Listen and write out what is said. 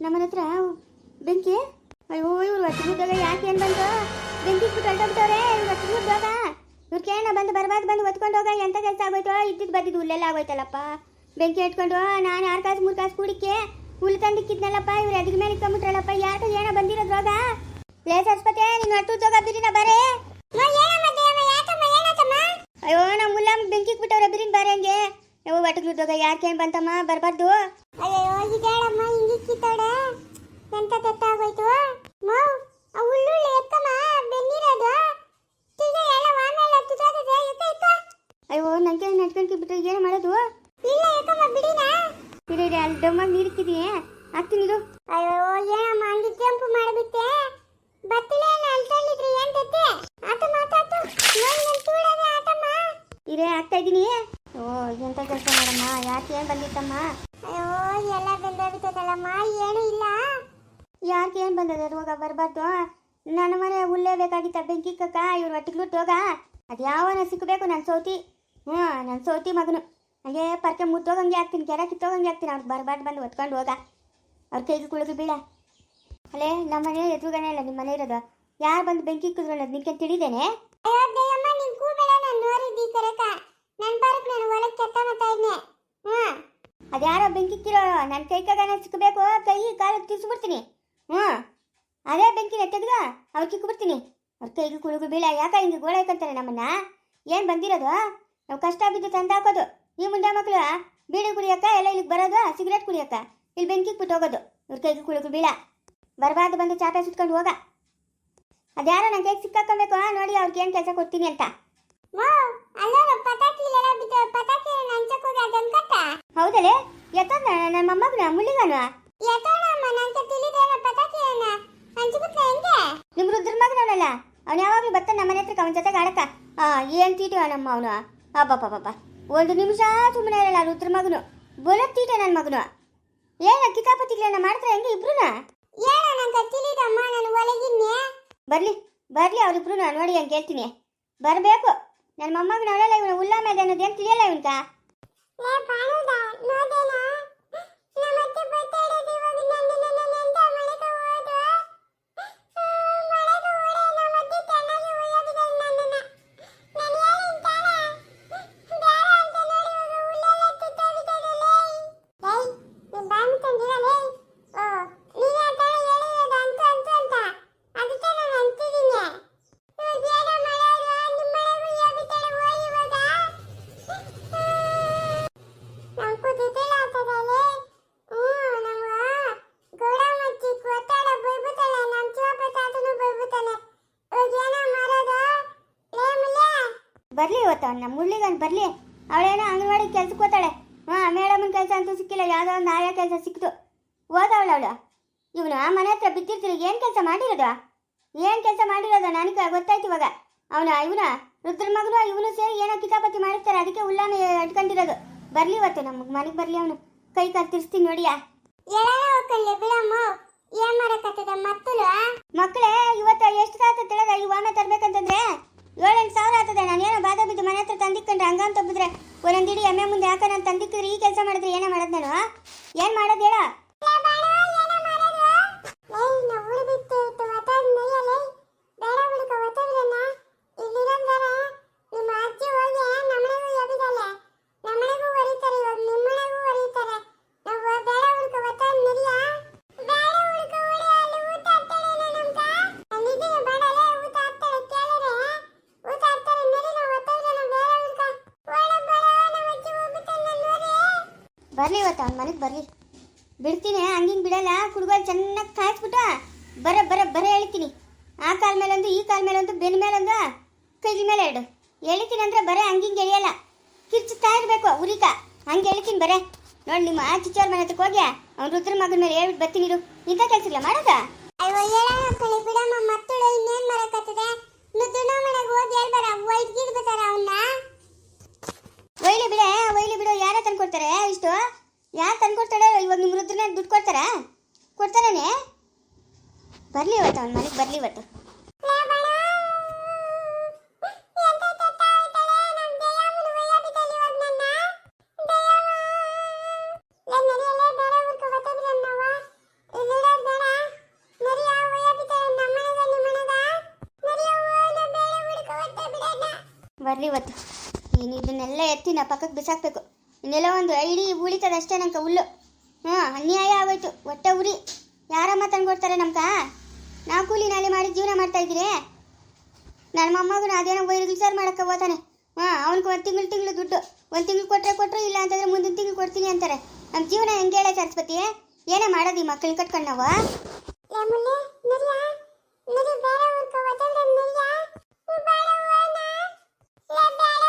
ನಮ್ಮನೆ ಹತ್ರ ಬೆಂಕಿ ಅಯ್ಯೋ ಇವ್ರು ಯಾಕೆ ಏನು ಬಂತು ಬೆಂಕಿ ಬಿಟ್ಟು ಹೊರಟೋಗ್ತವ್ರೆ ಇವ್ರು ಹೊತ್ತಿಗಿದ್ದಾಗ ಇವ್ರು ಕೇಳೋಣ ಬಂದು ಬರಬಾರ್ದು ಬಂದು ಹೊತ್ಕೊಂಡು ಹೋಗ ಎಂತ ಕೆಲಸ ಆಗೋಯ್ತೋ ಇದ್ದಿದ್ದು ಬದ್ದಿದ್ದು ಉಲ್ಲೆಲ್ಲ ಆಗೋಯ್ತಲ್ಲಪ್ಪ. ಬೆಂಕಿ ಇಟ್ಕೊಂಡು ನಾನು ಆರು ಕಾಸು ಮೂರು ಕಾಸು ಕೂಡಿಕ್ಕೆ ಹುಲ್ಲು ತಂದಿಕ್ಕಿದ್ನಲ್ಲಪ್ಪ ಇವ್ರು ಅದಕ್ಕೆ ಮೇಲೆ ಇಟ್ಕೊಂಬಿಟ್ರಲ್ಲಪ್ಪ ಯಾಕೆ ಏನೋ ಬಂದಿರೋದು ರೋಗ ಲೇ ಸರಸ್ವತಿ ನೀನು ಹೊಟ್ಟು ಜೋಗ ಬಿರಿನ ಬಾರೆ. ಅಯ್ಯೋ ನಮ್ಮ ಮುಲ್ಲಮ್ಮ ಬೆಂಕಿ ಬಿಟ್ಟವ್ರೆ ಬಿರಿನ ಬಾರೆ ಹಂಗೆ. ಯಾವ ಹೊಟ್ಟೆಗಿದ್ದಾಗ ಯಾಕೆ ಏನು ಬಂತಮ್ಮ ಬರಬಾರ್ದು. ಅಯ್ಯೋ ಇದೇಳಮ್ಮ ಹಿಂಗಿಕ್ಕಿತ್ತೋಡೆ ಎಂತ ತೆತ್ತಾಗೋಯ್ತು ಮೌ ಆ ಉಳ್ಳುಳ್ಳಿ ಎತ್ತಮ್ಮ ಬೆನ್ನಿರೋದು ತಿರ್ಗ ಎಲ್ಲ ಆಮೇಲೆ ತುದಾದದೆ ಎತ್ತ ಎತ್ತ ಅಯ್ಯೋ ನಂಗೆ ನಡ್ಕೊಂಡ್ಕಿ ಬಿಟ್ರೆ ಏನು ಮಾಡೋದು ಇಲ್ಲ ಯಾಕಮ್ಮ ಬಿಡಿನ ಇರು ಇರು, ಅಲ್ಲಿ ಡಮ್ಮಾಗ ನೀರಿಕ್ಕಿದೀನಿ ಹಾಕ್ತೀನಿ ಇದು. ಅಯ್ಯೋ ಏನಮ್ಮ ಹಂಗೆ ಕೆಂಪು ಮಾಡಿಬಿಟ್ಟೆ? ಬತ್ತಲೆ ಅಲ್ತಳ್ಳಿದ್ರಿ ಏನ್ ತೆತ್ತೆ ಆತ ಮಾತಾತು ಆತಮ್ಮ. ಇರೇ ಆಗ್ತಾ ಇದ್ದೀನಿ. ಓ ಎಂತ ಕೆಲಸ ಮಾಡಮ್ಮ? ಯಾಕೆ ಏನು ಬಂದಿತ್ತಮ್ಮ? ಅಯ್ಯೋ ಎಲ್ಲ ಬೆಂದೋಗ್ಬಿಟ್ಟದಲ್ಲಮ್ಮ ಏನು ಇಲ್ಲ. ಯಾಕೆ ಏನು ಬಂದದ ರೋಗ ಬರಬಾರ್ದು? ನನ್ನ ಮನೆ ಉಲ್ಲೇ ಬೇಕಾಗಿತ್ತ ಬೆಂಕಿ ಕಕ್ಕ ಇವ್ರ ಒಟ್ಟಿಗೆ ಹೋಗ. ಅದ್ಯಾವನ ಸಿಕ್ಕಬೇಕು ನನ್ನ ಸೌತಿ. ಹ್ಞೂ ನನ್ನ ಸೌತಿ ಮಗನು. ಹಂಗೆ ಪರ್ಕೆ ಮುದ್ದೋಗಂಗೆ ಹಾಕ್ತೀನಿ ಕೆರೆ ಕಿತ್ತೋಗಂಗೆ ಹಾಕ್ತೀನಿ. ಅವ್ರು ಬರಬಾರ್ದು ಬಂದು ಹೊತ್ಕೊಂಡು ಹೋಗ. ಅವ್ರ ಕೈಗೆ ಕುಳಿದು ಬೀಳ. ಅಲ್ಲೇ ನಮ್ಮ ಮನೆ ಎದುರುಗನೆ ಇಲ್ಲ ನಿಮ್ಮ ಮನೆ ಇರೋದು ಯಾರು ಬಂದು ಬೆಂಕಿ ನಿಂಗೆ ನಿನ್ಗೆ ತಿಳಿದೇನೆ? ಅದ್ಯಾರೋ ಬೆಂಕಿ ಕಿರೋ ನನ್ನ ಕೈ ನಾನು ಸಿಕ್ಕಬೇಕು ಕೈ ಕಾಲು ತಿರ್ಸ್ಬಿಡ್ತೀನಿ. ಹ್ಞೂ. ಅದೇ ಬೆಂಕಿನ ತೆಗೆದು ಅವ್ರು ಕಿಕ್ಬಿಡ್ತೀನಿ. ಅವ್ರ ಕೈಗೆ ಕುಳುಗು ಬೀಳ. ಯಾಕೆ ಹಿಂಗೆ ಗೋಳ ಹಾಕೊಂತಾರೆ ನಮ್ಮನ್ನ? ಏನು ಬಂದಿರೋದು? ನಾವು ಕಷ್ಟ ಬಿದ್ದು ತಂದು ಹಾಕೋದು ಈ ಮುಂದೆ ಮಕ್ಕಳು ಬೀಡಿ ಕುಡಿಯಕ್ಕ ಎಲ್ಲ ಇಲ್ಲಿಗೆ ಬರೋದು ಸಿಗರೇಟ್ ಕುಡಿಯಕ್ಕ. ಇಲ್ಲಿ ಬೆಂಕಿ ಬಿಟ್ಟು ಹೋಗೋದು. ಇವ್ರ ಕೈಗೆ ಕುಳಿಕು ಬೀಳ. ಬರಬಾರ್ದು ಬಂದು ಚಾಪೆ ಸುತ್ಕೊಂಡು ಹೋಗ. ಅದ್ಯಾರೋ ನನ್ನ ಕೈಗೆ ಸಿಕ್ಕಾಕೊಬೇಕು ನೋಡಿ ಅವ್ರಿಗೆ ಏನು ಕೆಲಸ ಕೊಡ್ತೀನಿ ಅಂತ. ಹೋಗಿ ಹೌದಲೇ? ಎತ್ತದ ನನ್ನ ಮೊಮ್ಮಗನ ಮುಳ್ಳಿಗಾನು? ಎತ್ತೋಣಮ್ಮ ನಂತ ತಿಳಿದೇನ ಪಟಾಕಿ ಅನ್ನ ಹಂಚ್ಬಿಟ್ಲ ಹೆಂಗೆ? ನಿಮ್ ರುದ್ರ ಮಗನವನಲ್ಲ? ಅವ್ನು ಯಾವಾಗ್ಲೂ ಬರ್ತಾನೆ ನಮ್ಮ ಮನೆ ಹತ್ರಕ್ಕೆ ಅವನ ಜೊತೆಗೆ ಆಡಕ್ಕ. ಆ ಏನ್ ತೀಟೆ ನಮ್ಮ ಅವನು ಅಬ್ಬಬ್ಬಬ್ಬ ಒಂದು ನಿಮಿಷ ಸುಮ್ಮನೆ ಇರಲ್ಲ ರುದ್ರ ಮಗನು? ಬೋಲತ್ತೀಟ ತೀಟೆ ನನ್ನ ಮಗನು. ಏನ ಕಿತಾಪತಿಗಳನ್ನ ಮಾಡ್ತಾರೆ ಹೆಂಗೆ ಇಬ್ರುನ? ತಿಳಿದಮ್ಮ ನಾನು ಒಳಗಿನ್ನೆ. ಬರ್ಲಿ ಬರ್ಲಿ ಅವ್ರಿಬ್ರು ನೋಡಿ ಹಂಗೆ ಕೇಳ್ತೀನಿ ಬರಬೇಕು. ನನ್ನ ಮೊಮ್ಮಗನ ಅವಳೆಲ್ಲ ಇವನು ಉಲ್ಲ ಮೇಲೆ ಅನ್ನೋದೇನು ತಿಳಿಯಲ್ಲ ಇವನ್ಕ? ಇವತ್ತು ನಮ್ಮ ಮುಳ್ಳಿಗನ್ ಬರಲಿ. ಅವಳೇನೋ ಅಂಗನವಾಡಿ ಕೆಲ್ಸಕ್ಕೆ ಹೋತಾಳೆ ಹಾಂ ಮೇಡಮನ ಕೆಲಸ ಅಂತೂ ಸಿಕ್ಕಿಲ್ಲ. ಯಾವುದೋ ಒಂದು ಆಯಾ ಕೆಲಸ ಸಿಕ್ತು ಓದವಳು ಅವಳು. ಇವನು ಮನೆ ಹತ್ರ ಬಿದ್ದಿರ್ತೀನಿ ಏನು ಕೆಲಸ ಮಾಡಿರೋದು? ಏನು ಕೆಲಸ ಮಾಡಿರೋದು? ನನಗೆ ಗೊತ್ತಾಯ್ತು ಇವಾಗ. ಅವನ ಇವನ ರುದ್ರ ಮಗನು ಇವನು ಸೇರಿ ಏನೋ ಕಿತಾಪತಿ ಮಾಡಿರ್ತಾರೆ. ಅದಕ್ಕೆ ಉಲ್ಲಾನ ಅಟ್ಕೊಂಡಿರೋದು. ಬರಲಿ ಇವತ್ತು ನಮಗೆ ಮನೆಗೆ ಬರ್ಲಿ ಅವನು. ಕೈ ಕಾಲು ತಿರ್ಸ್ತೀನಿ ನೋಡಿಯಾ? ಮಕ್ಕಳೇ ಇವತ್ತು ಎಷ್ಟು ತಾತ ತಿಳಿದ ಇವಾಮೆ ವಾಮ ಒಂದೊಂದಿಡಿ ಎಮ್ಮೆ ಮುಂದೆ ಯಾಕೆ ನಾನು ತಂದಿಕ್ಕಿದ್ರೆ ಈ ಕೆಲಸ ಮಾಡಿದ್ರೆ ಏನೇ ಮಾಡೋದು ನಾನು? ಏನು ಮಾಡೋದು ಹೇಳ? ಬರ್ಲಿ ಇವತ್ತು ಅವ್ನ ಮನೆಗೆ ಬರ್ಲಿ. ಬಿಡ್ತೀನಿ, ಹಂಗಿಂಗ್ ಬಿಡಲ್ಲ, ಕುಡುಗಲ್ ಚೆನ್ನಾಗಿ ಕಾಯಿಸ್ಬಿಟ್ಟ. ಬರ ಬರ ಬರ ಹೇಳ್ತೀನಿ. ಆ ಕಾಲ ಮೇಲೊಂದು, ಈ ಕಾಲ ಮೇಲೊಂದು, ಬೆನ್ ಮೇಲೊಂದು, ಕೈಲಿ ಮೇಲೆ ಎರಡು. ಎಳಿತೀನಿ ಅಂದ್ರೆ ಬರೇ, ಹಂಗಿಂಗ್ ಎಳಿಯಲ್ಲ. ಕಿರ್ಚುತ್ತಾ ಇರಬೇಕು ಉರಿಕ. ಹಂಗೆ ಎಳಿತೀನಿ ಬರೇ. ನೋಡಿ ನಿಮ್ಮ ಆ ಚಿಚ್ಚವ್ರ ಮನೆ ಹತ್ರಕ್ಕೆ ಹೋಗಿ ಅವ್ನ ರುದ್ರ ಮಗನ ಮೇಲೆ ಹೇಳ್ಬಿಟ್ಟು ಬರ್ತೀನಿ ಇರು. ಇಂಥ ಕೆಲಸಗಳ ಮಾಡೋದ? ಇನ್ನೇನು ಮಾಡಕತ್ತದೆ ನುದ್ದುನ ಮನೆಗೆ ಹೋಗಿ ಹೇಳ್ಬಾರ ವೈಟ್ ಗಿಡ್ಬೇಕಾರ ಅವನ್ನ ಒಯ್ಲಿ ಬಿಡ ಒಯ್ಲಿ ಬಿಡು. ಯಾರ ತಂದ್ಕೊಡ್ತಾರೆ ಇಷ್ಟು? ಯಾರು ತಂದ್ಕೊಡ್ತಾರೆ ಇವಾಗ ನಿಮ್ಮ ರುದ್ರನ ದುಡ್ಡು ಕೊಡ್ತಾರಾ? ಕೊಡ್ತಾರೇ ಬರ್ಲಿ ಇವತ್ತು, ಅವ್ನ ಮನೆಗೆ ಬರ್ಲಿ ಇವತ್ತು. ಬರ್ಲಿ ಇವತ್ತು. ನೀನು ಇದನ್ನೆಲ್ಲ ಎತ್ತಿ ನಾ ಪಕ್ಕಕ್ಕೆ ಬಿಸಾಕ್ಬೇಕು. ಇನ್ನೆಲ್ಲ ಒಂದು ಐಡಿ ಉಳಿತದೆ ಅಷ್ಟೇ ನಂಗೆ ಹುಲ್ಲು. ಹ್ಞೂ, ಅನ್ಯಾಯ ಆಗೋಯ್ತು. ಒಟ್ಟೆ ಉರಿ. ಯಾರಮ್ಮ ತಂದ್ಕೊಡ್ತಾರೆ ನಮ್ಗೆ? ನಾ ಕೂಲಿ ನಾಳೆ ಮಾಡಿ ಜೀವನ ಮಾಡ್ತಾ ಇದ್ದೀರಿ? ನನ್ನ ಮೊಮ್ಮಗನ ಅದೇನೋ ವೈರ್ ಸರ್ ಮಾಡಕ್ಕೆ ಹೋಗ್ತಾನೆ. ಹಾಂ ಅವ್ನಿಗೆ ಒಂದು ತಿಂಗಳು ತಿಂಗಳು ದುಡ್ಡು. ಒಂದು ತಿಂಗಳು ಕೊಟ್ಟರೆ ಕೊಟ್ಟರು ಇಲ್ಲ ಅಂತಂದ್ರೆ ಮುಂದಿನ ತಿಂಗಳು ಕೊಡ್ತೀನಿ ಅಂತಾರೆ. ನಮ್ಮ ಜೀವನ ಹೆಂಗೆ ಹೇಳ ಸರಸ್ವತಿ ಏನೇ ಮಾಡೋದು ಈ ಮಕ್ಕಳು ಕಟ್ಕೊಂಡು ನಾವು? ಬೇಡ